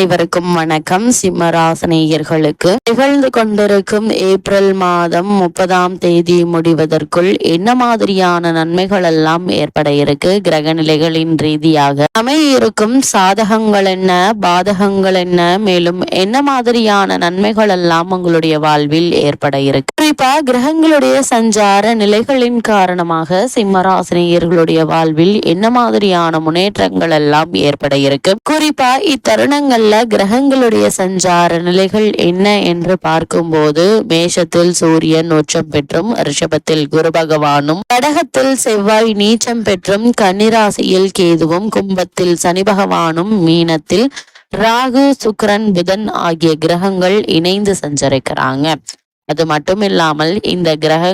அனைவருக்கும் வணக்கம். சிம்மராசனேயர்களுக்கு நிகழ்ந்து கொண்டிருக்கும் ஏப்ரல் மாதம் முப்பதாம் தேதி முடிவதற்குள் என்ன மாதிரியான நன்மைகள் எல்லாம் ஏற்பட இருக்கு? கிரக நிலைகளின் ரீதியாக அமையிருக்கும் சாதகங்கள் என்ன? பாதகங்கள் என்ன? மேலும் என்ன மாதிரியான நன்மைகள் எல்லாம் உங்களுடைய வாழ்வில் ஏற்பட இருக்கு? குறிப்பா கிரகங்களுடைய சஞ்சார நிலைகளின் காரணமாக சிம்மராசனேயர்களுடைய வாழ்வில் என்ன மாதிரியான முன்னேற்றங்கள் எல்லாம் ஏற்பட இருக்கு? குறிப்பா இத்தருணங்கள் இத்தருணங்கள்ல கிரகங்களுடைய சஞ்சார நிலைகள் என்ன என்று பார்க்கும்போது மேஷத்தில் சூரியன் உச்சம் பெற்றும் ரிஷபத்தில் குரு பகவானும் கடகத்தில் செவ்வாய் நீச்சம் பெற்றும் கன்னிராசியில் கேதுவும் கும்பத்தில் சனி பகவானும் மீனத்தில் ராகு சுக்கிரன் புதன் ஆகிய கிரகங்கள் இணைந்து சஞ்சரிக்கிறாங்க. அது மட்டும் இல்லாமல் இந்த கிரக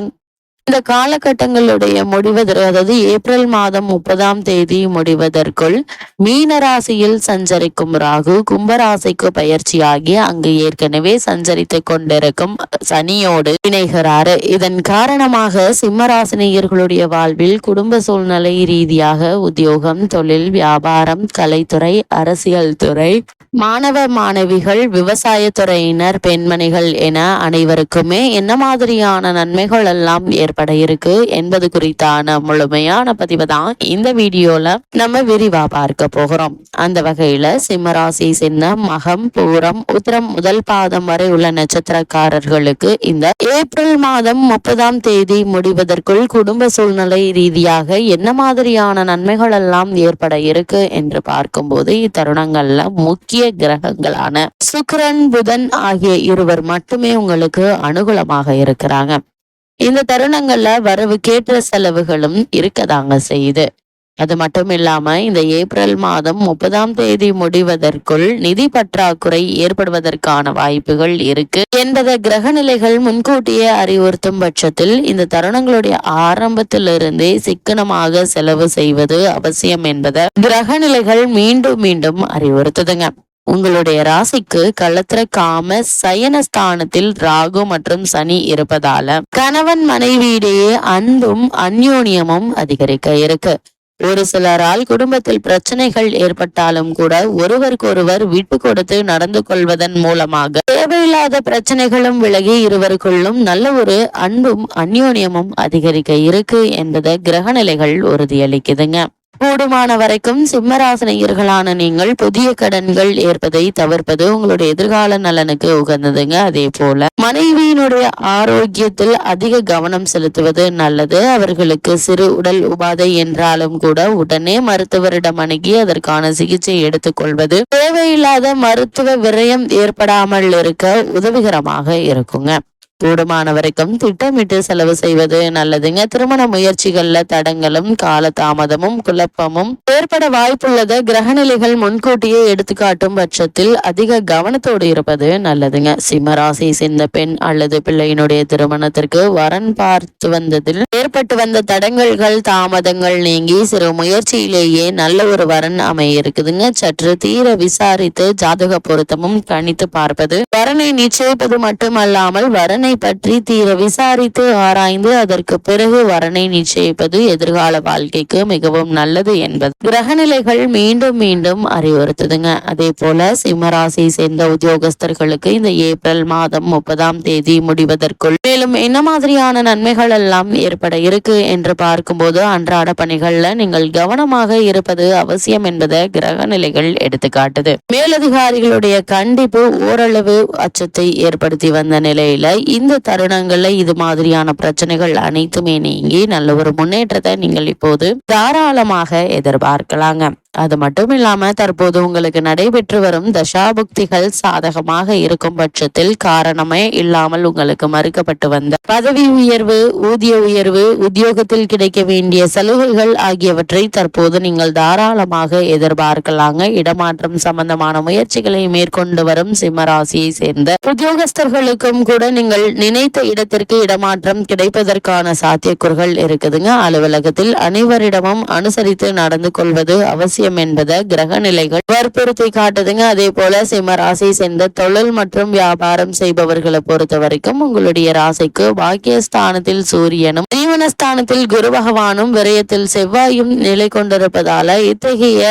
இந்த காலகட்டங்களுடைய முடிவதற்கு அதாவது ஏப்ரல் மாதம் முப்பதாம் தேதி முடிவதற்குள் மீன ராசியில் சஞ்சரிக்கும் ராகு கும்பராசிக்கு பயிற்சியாகி அங்கு ஏற்கனவே சஞ்சரித்து கொண்டிருக்கும் சனியோடு இணைகிறார். இதன் காரணமாக சிம்மராசினியர்களுடைய வாழ்வில் குடும்ப சூழ்நிலை ரீதியாக உத்தியோகம் தொழில் வியாபாரம் கலைத்துறை அரசியல் துறை மாணவ மாணவிகள் விவசாயத்துறையினர் பெண்மணிகள் என அனைவருக்குமே என்ன மாதிரியான நன்மைகள் எல்லாம் ஏற்பட இருக்கு என்பது குறித்தான முழுமையான பதிவு தான் இந்த வீடியோல நம்ம விரிவா பார்க்க போகிறோம். அந்த வகையில சிம்மராசி சின்னம் மகம் பூரம் உத்திரம் முதல் பாதம் வரை உள்ள நட்சத்திரக்காரர்களுக்கு இந்த ஏப்ரல் மாதம் முப்பதாம் தேதி முடிவதற்குள் குடும்ப சூழ்நிலை ரீதியாக என்ன மாதிரியான நன்மைகள் எல்லாம் ஏற்பட இருக்கு என்று பார்க்கும்போது இத்தருணங்கள்ல முக்கிய கிரகங்களான சுக்கரன் புதன் ஆகிய இருவர் மட்டுமே உங்களுக்கு அனுகூலமாக இருக்கிறாங்க. இந்த தருணங்கள்ல வரவுக்கேற்ற செலவுகளும் இருக்கதாங்க செய்யுது. அது மட்டும் இல்லாம இந்த ஏப்ரல் மாதம் முப்பதாம் தேதி முடிவதற்குள் நிதி பற்றாக்குறை ஏற்படுவதற்கான வாய்ப்புகள் இருக்கு. என்பதை கிரக நிலைகள் முன்கூட்டியே அறிவுறுத்தும் பட்சத்தில் இந்த தருணங்களுடைய ஆரம்பத்திலிருந்தே சிக்கனமாக செலவு செய்வது அவசியம் என்பதை கிரக நிலைகள் மீண்டும் மீண்டும் அறிவுறுத்துதுங்க. உங்களுடைய ராசிக்கு களத்திர காம சயனஸ்தானத்தில் ராகு மற்றும் சனி இருப்பதால கணவன் மனைவியிடையே அன்பும் அந்யோன்யமும் அதிகரிக்க இருக்கு. ஒரு சிலரால் குடும்பத்தில் பிரச்சனைகள் ஏற்பட்டாலும் கூட ஒருவருக்கொருவர் விட்டு கொடுத்து நடந்து கொள்வதன் மூலமாக தேவையில்லாத பிரச்சனைகளும் விலகி இருவருக்குள்ளும் நல்ல ஒரு அன்பும் அந்யோன்யமும் அதிகரிக்க இருக்கு என்பதை கிரக நிலைகள் உறுதியளிக்குதுங்க. கூடுமான வரைக்கும் சிம்மராசினியர்களான நீங்கள் புதிய கடன்கள் ஏற்பதை தவிர்ப்பது உங்களுடைய எதிர்கால நலனுக்கு உகந்ததுங்க. அதே போல மனைவியினுடைய ஆரோக்கியத்தில் அதிக கவனம் செலுத்துவது நல்லது. அவர்களுக்கு சிறு உடல் உபாதை என்றாலும் கூட உடனே மருத்துவரிடம் அணுகி அதற்கான சிகிச்சை எடுத்துக்கொள்வது தேவையில்லாத மருத்துவ விரயம் ஏற்படாமல் இருக்க உதவிகரமாக இருக்குங்க. கூடுமான வரைக்கும் திட்டமிட்டு செலவு செய்வது நல்லதுங்க. திருமண முயற்சிகள்ல தடங்களும் கால தாமதமும் குழப்பமும் ஏற்பட வாய்ப்புள்ளத கிரகநிலைகள் முன்கூட்டியே எடுத்துக்காட்டும் பட்சத்தில் அதிக கவனத்தோடு இருப்பது நல்லதுங்க. சிம்மராசி சேர்ந்த பெண் அல்லது பிள்ளையினுடைய திருமணத்திற்கு வரன் பார்த்து வந்ததில் ஏற்பட்டு வந்த தடங்கல்கள் தாமதங்கள் நீங்கி சிறு முயற்சியிலேயே நல்ல ஒரு வரன் அமைய இருக்குதுங்க. சற்று தீர விசாரித்து ஜாதக பொருத்தமும் கணித்து பார்ப்பது. வரனை நிச்சயிப்பது மட்டுமல்லாமல் வரனை பற்றி தீர விசாரித்து ஆராய்ந்து அதற்கு பிறகு வரனை நிச்சயிப்பது எதிர்கால வாழ்க்கைக்கு மிகவும் நல்லது என்பது. கிரகநிலைகள் மீண்டும் மீண்டும் அறிவுறுத்துதுங்க. அதே போல சிம்மராசி சேர்ந்த உத்தியோகஸ்தர்களுக்கு இந்த ஏப்ரல் மாதம் முப்பதாம் தேதி முடிவதற்குள் மேலும் என்ன மாதிரியான நன்மைகள் எல்லாம் ஏற்பட இருக்கு என்று பார்க்கும்போது அன்றாட பணிகள்ல நீங்கள் கவனமாக இருப்பது அவசியம் என்பதை கிரக நிலைகள் எடுத்துக்காட்டுது. மேலதிகாரிகளுடைய கண்டிப்பு ஓரளவு அச்சத்தை ஏற்படுத்தி வந்த நிலையில இந்த தருணங்கள்ல இது மாதிரியான பிரச்சனைகள் அனைத்துமே நீங்கி நல்ல ஒரு முன்னேற்றத்தை நீங்கள் இப்போது தாராளமாக எதிர்பார்க்கலாங்க. அது மட்டும் இல்லாம தற்போது உங்களுக்கு நடைபெற்று வரும் தசாபுக்திகள் சாதகமாக இருக்கும் பட்சத்தில் காரணமே இல்லாமல் உங்களுக்கு மறுக்கப்பட்டு வந்த பதவி உயர்வு ஊதிய உயர்வு உத்தியோகத்தில் கிடைக்க வேண்டிய சலுகைகள் ஆகியவற்றை தற்போது நீங்கள் தாராளமாக எதிர்பார்க்கலாங்க. இடமாற்றம் சம்பந்தமான முயற்சிகளை மேற்கொண்டு வரும் சிம்மராசியை சேர்ந்த உத்தியோகஸ்தர்களுக்கும் கூட நீங்கள் நினைத்த இடத்திற்கு இடமாற்றம் கிடைப்பதற்கான சாத்தியக்கூறுகள் இருக்குதுங்க. அலுவலகத்தில் அனைவரிடமும் அனுசரித்து நடந்து கொள்வது அவசியம். அவசியம் என்பதை கிரக நிலைகள். வற்புறுத்தி காட்டுதுங்க. அதே போல சிம்ம ராசி சேர்ந்த தொழில் மற்றும் வியாபாரம் செய்பவர்களை பொறுத்த வரைக்கும் உங்களுடைய ராசிக்கு பாக்கியஸ்தானத்தில் சூரியனும் ஜீவனஸ்தானத்தில் குரு பகவானும் விரயத்தில் செவ்வாயும் நிலை கொண்டிருப்பதால இத்தகைய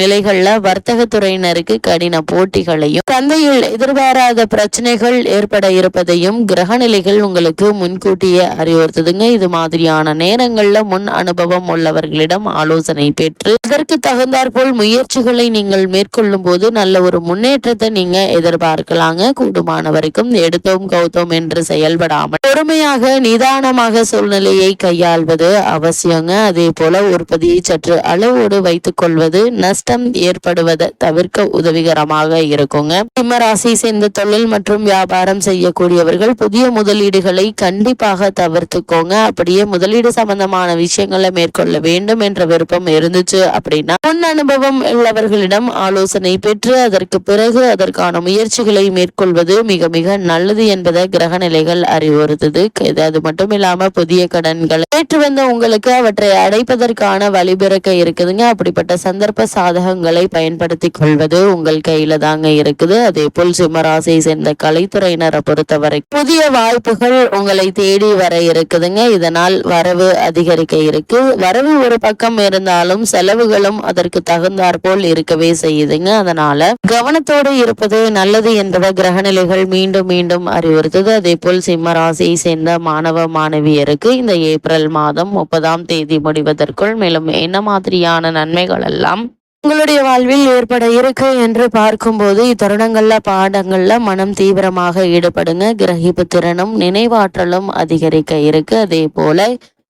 நிலைகள்ல வர்த்தக துறையினருக்கு கடின போட்டிகளையும் சந்தையில் எதிர்பாராத பிரச்சனைகள் ஏற்பட இருப்பதையும் கிரக நிலைகள் உங்களுக்கு முன்கூட்டியே அறிவுறுத்துதுங்க. இது மாதிரியான நேரங்கள்ல முன் அனுபவம் உள்ளவர்களிடம் ஆலோசனை பெற்று அதற்கு தகுந்தாற்போல் முயற்சிகளை நீங்கள் மேற்கொள்ளும் போது நல்ல ஒரு முன்னேற்றத்தை நீங்க எதிர்பார்க்கலாங்க. கூடுமான வரைக்கும் எடுத்தோம் கௌத்தோம் என்று செயல்படாமல் பொறுமையாக நிதானமாக சூழ்நிலையை கையாள்வது அவசியங்க. அதே போல உற்பத்தியை சற்று அளவோடு வைத்துக் கொள்வது நஷ்டம் ஏற்படுவதை தவிர்க்க உதவிகரமாக இருக்குங்க. சிம்மராசி சேர்ந்த தொழில் மற்றும் வியாபாரம் செய்யக்கூடியவர்கள் புதிய முதலீடுகளை கண்டிப்பாக தவிர்த்துக்கோங்க. அப்படியே முதலீடு சம்பந்தமான விஷயங்களை மேற்கொள்ள வேண்டும் என்ற விருப்பம் இருந்துச்சு அப்படின்னு முன் அனுபவம் உள்ளவர்களிடம் ஆலோசனை பெற்று அதற்கு பிறகு அதற்கான முயற்சிகளை மேற்கொள்வது மிக மிக நல்லது என்பதை கிரக நிலைகள் அறிவுறுத்தது. அது மட்டும் இல்லாம புதிய கடன்களை ஏற்று வந்த உங்களுக்கு அவற்றை அடைப்பதற்கான வழிபிறக்க இருக்குதுங்க. அப்படிப்பட்ட சந்தர்ப்ப சாதகங்களை பயன்படுத்தி கொள்வது உங்கள் கையில தாங்க இருக்குது. அதே போல் சிம்மராசியை சேர்ந்த கலைத்துறையினரை பொறுத்தவரை புதிய வாய்ப்புகள் உங்களை தேடி வர இருக்குதுங்க. இதனால் வரவு அதிகரிக்க இருக்கு. வரவு ஒரு பக்கம் இருந்தாலும் செலவுகளும் அதற்கு தகுந்தாற்போல் இருக்கவே செய்யுதுங்க. அதனால கவனத்தோடு இருப்பது நல்லது என்பதை கிரகநிலைகள் மீண்டும் மீண்டும் அறிவுறுத்துது. அதே போல் சிம்ம ராசியை சேர்ந்த மாணவ மாணவியருக்கு இந்த ஏப்ரல் மாதம் முப்பதாம் தேதி முடிவதற்குள் மேலும் என்ன மாதிரியான நன்மைகள் எல்லாம் உங்களுடைய வாழ்வில் ஏற்பட இருக்கு என்று பார்க்கும்போது இத்தருணங்கள்ல பாடங்கள்ல மனம் தீவிரமாக ஈடுபடுங்க. கிரகிப்பு திறனும் நினைவாற்றலும் அதிகரிக்க இருக்கு. அதே போல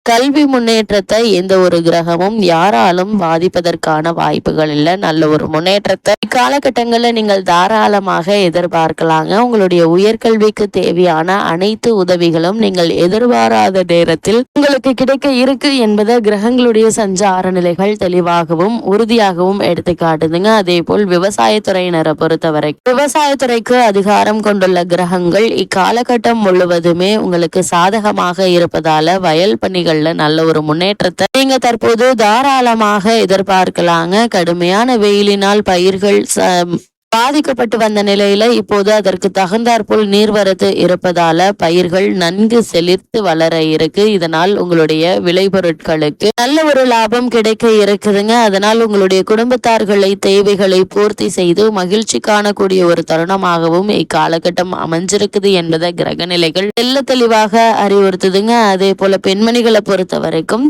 கல்வி முன்னேற்றத்தை எந்த ஒரு கிரகமும் யாராலும் பாதிப்பதற்கான வாய்ப்புகள் இல்லை. நல்ல ஒரு முன்னேற்றத்தை இக்காலகட்டங்களில் நீங்கள் தாராளமாக எதிர்பார்க்கலாங்க. உங்களுடைய உயர்கல்விக்கு தேவையான அனைத்து உதவிகளும் நீங்கள் எதிர்பாராத நேரத்தில் உங்களுக்கு கிடைக்க இருக்கு என்பதை கிரகங்களுடைய சஞ்சார நிலைகள் தெளிவாகவும் உறுதியாகவும் எடுத்து காட்டுதுங்க. அதே போல் விவசாயத்துறையினரை பொறுத்தவரை விவசாயத்துறைக்கு அதிகாரம் கொண்டுள்ள கிரகங்கள் இக்காலகட்டம் முழுவதுமே உங்களுக்கு சாதகமாக இருப்பதால வயல் பணிகள் பணிகள்ல நல்ல ஒரு முன்னேற்றத்தை நீங்க தற்போது தாராளமாக எதிர்பார்க்கலாங்க. கடுமையான வெயிலினால் பயிர்கள் ச- பாதிக்கப்பட்டு வந்த நிலையில இப்போது அதற்கு தகுந்தாற்போல் நீர்வரத்து இருப்பதால பயிர்கள் நன்கு செழித்து வளர இருக்கு. இதனால் உங்களுடைய விளைபொருட்களுக்கு நல்ல ஒரு லாபம் கிடைக்க இருக்குதுங்க. அதனால் உங்களுடைய குடும்பத்தார்களை தேவைகளை பூர்த்தி செய்து மகிழ்ச்சி காணக்கூடிய ஒரு தருணமாகவும் இக்காலகட்டம் அமைஞ்சிருக்குது என்பதை கிரகநிலைகள் தெல்ல தெளிவாக அறிவுறுத்துதுங்க. அதே போல பெண்மணிகளை பொறுத்த வரைக்கும்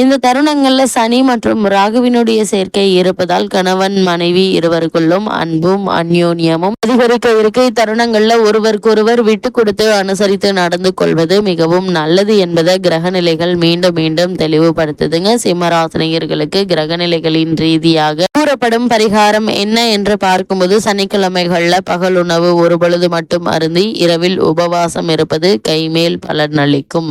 இந்த தருணங்களில் சனி மற்றும் ராகுவினுடைய சேர்க்கை இருப்பதால் கணவன் மனைவி இருவருக்குள்ளும் அன்பும் அந்யோன்யமும் அதிகரிக்க இருக்க. இத்தருணங்களில் ஒருவருக்கொருவர் விட்டு கொடுத்து அனுசரித்து நடந்து கொள்வது மிகவும் நல்லது என்பதை கிரகநிலைகள் மீண்டும் மீண்டும் தெளிவுபடுத்துதுங்க. சிம்மராசினியர்களுக்கு கிரகநிலைகளின் ரீதியாக கூறப்படும் பரிகாரம் என்ன என்று பார்க்கும்போது சனிக்கிழமைகளில் பகல் உணவு ஒரு பொழுது மட்டும் அருந்தி இரவில் உபவாசம் இருப்பது கைமேல் பலனளிக்கும்.